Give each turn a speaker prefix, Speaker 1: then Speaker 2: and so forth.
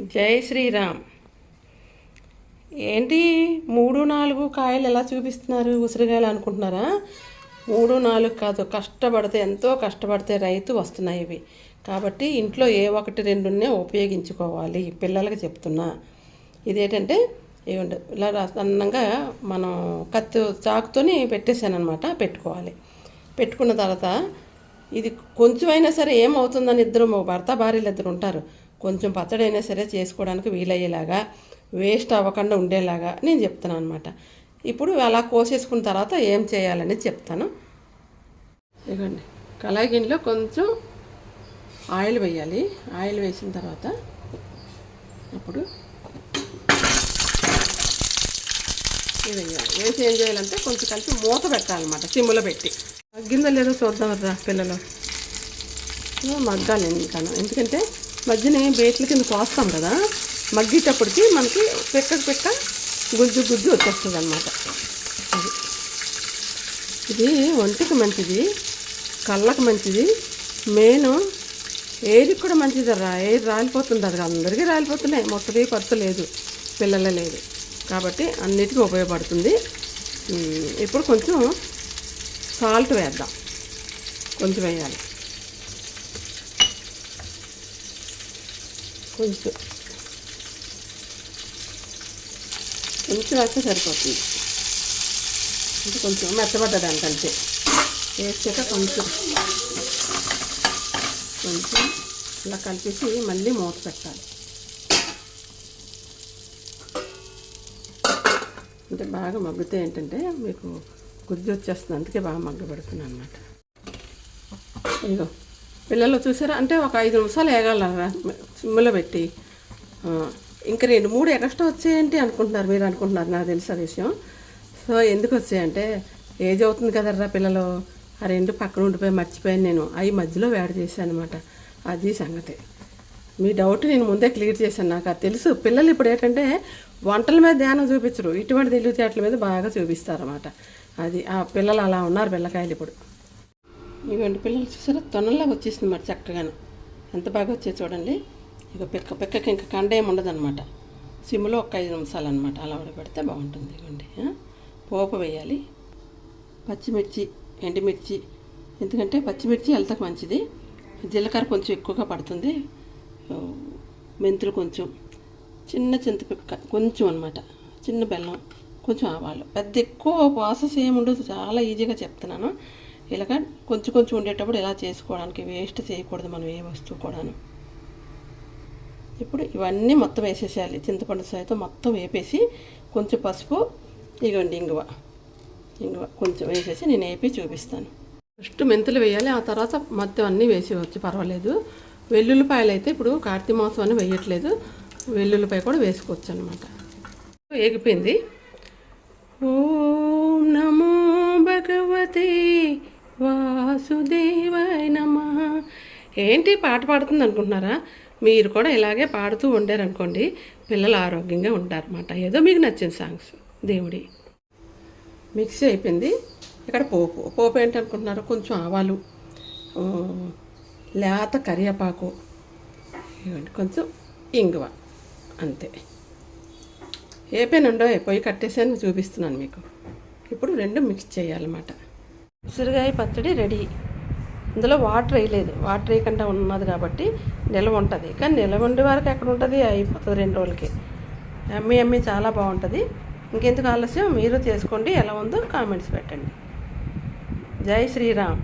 Speaker 1: జై శ్రీరామ్. ఏంటి మూడు నాలుగు కాయలు ఎలా చూపిస్తున్నారు ఉసిరికాయలు అనుకుంటున్నారా? మూడు నాలుగు కాదు కష్టపడితే ఎంతో కష్టపడితే రైతు వస్తున్నాయి ఇవి. కాబట్టి ఇంట్లో ఏ ఒకటి రెండునే ఉపయోగించుకోవాలి పిల్లలకి చెప్తున్నా. ఇదేంటంటే ఏమంటే ఇలా అన్నంగా మనం కత్తి చాకుతోని పెట్టేశానమాట పెట్టుకోవాలి. పెట్టుకున్న తర్వాత ఇది కొంచెం అయినా సరే ఏమవుతుందని ఇద్దరు భర్త భార్యలు ఇద్దరు ఉంటారు. కొంచెం పచ్చడి అయినా సరే చేసుకోవడానికి వీలయ్యేలాగా వేస్ట్ అవ్వకుండా ఉండేలాగా నేను చెప్తాను అనమాట ఇప్పుడు అలా కోసేసుకున్న తర్వాత ఏం చేయాలని చెప్తాను. ఇవ్వండి కళాయి గిన్నెలో కొంచెం ఆయిల్ వేయాలి. ఆయిల్ వేసిన తర్వాత అప్పుడు వేయాలి. వేసి ఏం చేయాలంటే కొంచెం కలిపి మూత పెట్టాలన్నమాట సిమ్లో పెట్టి. మగ్గిందో లేదో చూద్దాం రా పిల్లలు. మగ్గాలి ఇంకా. ఎందుకంటే మధ్యన బేట్ల కింద కోస్తాం కదా మగ్గేటప్పటికి మనకి పిక్క పిక్క గుజ్జు గుజ్జు వచ్చేస్తుంది అనమాట అది. ఇది ఒంటికి మంచిది కళ్ళకు మంచిది. మెయిన్ ఏది కూడా మంచిది రా ఏది రాలిపోతుంది అది అందరికీ రాలిపోతున్నాయి మొత్తది కొత్త లేదు పిల్లల లేదు. కాబట్టి అన్నిటికీ ఉపయోగపడుతుంది. ఇప్పుడు కొంచెం సాల్ట్ వేద్దాం. కొంచెం వేయాలి. కొంచెం కొంచెం వేస్తే సరిపోతుంది అంటే కొంచెం మెత్తబడ్డదానికి అంతే వేసాక కొంచెం కొంచెం ఇలా కలిపేసి మళ్ళీ మూత పెట్టాలి అంటే బాగా మగ్గితే ఏంటంటే మీకు గుజ్జు వచ్చేస్తుంది అందుకే బాగా మగ్గ అన్నమాట అనమాట ఇదిగో పిల్లలు చూసారా? అంటే ఒక ఐదు నిమిషాలు వేగాలరా సిమ్లో పెట్టి. ఇంకా రెండు మూడు ఎక్స్ట్రా వచ్చాయంటే అనుకుంటున్నారు మీరు అనుకుంటున్నారు నాకు తెలిసిన విషయం. సో ఎందుకు వచ్చాయంటే ఏజ్ అవుతుంది కదర్రా పిల్లలు. ఆ రెండు పక్కన ఉండిపోయి మర్చిపోయాను నేను. అవి మధ్యలో వేడి చేశాను అనమాట అది సంగతి. మీ డౌట్ నేను ముందే క్లియర్ చేశాను. నాకు అది తెలుసు. పిల్లలు ఇప్పుడు ఏంటంటే వంటల మీద ధ్యానం చూపించరు. ఇటువంటి తెలివితేటల మీద బాగా చూపిస్తారన్నమాట. అది ఆ పిల్లలు అలా ఉన్నారు పిల్లకాయలు ఇప్పుడు. ఇవ్వండి పిల్లలు చూసారా? తొనల్లా వచ్చేసింది మరి చక్కగాను. ఎంత బాగా వచ్చే చూడండి. ఇక పిక్క పిక్కకి ఇంకా కండ ఏమి ఉండదన్నమాట. సిమ్లో ఒక ఐదు నిమిషాలు అనమాట అలా ఉడకబెడితే బాగుంటుంది ఇవ్వండి పోపు వేయాలి. పచ్చిమిర్చి ఎండుమిర్చి. ఎందుకంటే పచ్చిమిర్చి హెల్త్కి మంచిది. జీలకర్ర కొంచెం ఎక్కువగా పడుతుంది. మెంతులు కొంచెం. చిన్న చింతపిక్క కొంచెం అనమాట చిన్న బెల్లం కొంచెం ఆవాలు. పెద్ద ఎక్కువ ప్రాసెస్ ఏముండదు చాలా ఈజీగా చెప్తున్నాను. ఇలాగ కొంచెం కొంచెం ఉండేటప్పుడు ఇలా చేసుకోవడానికి వేస్ట్ చేయకూడదు మనం ఏ వస్తువు కూడాను. ఇప్పుడు ఇవన్నీ మొత్తం వేసేసేయాలి. చింతపండు సాయితో మొత్తం వేపేసి కొంచెం పసుపు ఇగోండి ఇంగువ. ఇంగువ కొంచెం వేసేసి నేను వేపి చూపిస్తాను. ఫస్ట్ మెంతులు వేయాలి. ఆ తర్వాత మొత్తం అన్నీ వేసేవచ్చు పర్వాలేదు. వెల్లుల్లిపాయలు అయితే ఇప్పుడు కార్తీక మాసం అని వేయట్లేదు. వెల్లుల్లిపాయ కూడా వేసుకోవచ్చు అనమాట ఏగిపోయింది ఓం నమో భగవతే వాసుదేవాయ నమ. ఏంటి పాట పాడుతుంది అనుకుంటున్నారా? మీరు కూడా ఇలాగే పాడుతూ ఉండారనుకోండి పిల్లలు ఆరోగ్యంగా ఉంటారన్నమాట. ఏదో మీకు నచ్చిన సాంగ్స్. దేవుడి. మిక్సీ అయిపోయింది. ఇక్కడ పోపు. పోపు ఏంటి అనుకుంటున్నారు? కొంచెం ఆవాలు. లేత కరివేపాకు. కొంచెం ఇంగువ. అంతే. ఏ పెన్ ఉండో పొయ్యి కట్టేసాను చూపిస్తున్నాను మీకు. ఇప్పుడు రెండు మిక్స్ చేయాలన్నమాట. ఉసిరికాయ పచ్చడి రెడీ. ఇందులో వాటర్ వేయలేదు. వాటర్ వేయకుండా ఉన్నది కాబట్టి నిల్వ ఉంటుంది. కానీ నిల్వ ఉండే వరకు ఎక్కడ ఉంటుంది? అయిపోతుంది రెండు రోజులకి. అమ్మి అమ్మి చాలా బాగుంటుంది. ఇంకెందుకు ఆలస్యం? మీరు చేసుకోండి ఎలా ఉందో కామెంట్స్ పెట్టండి. జై శ్రీరామ్.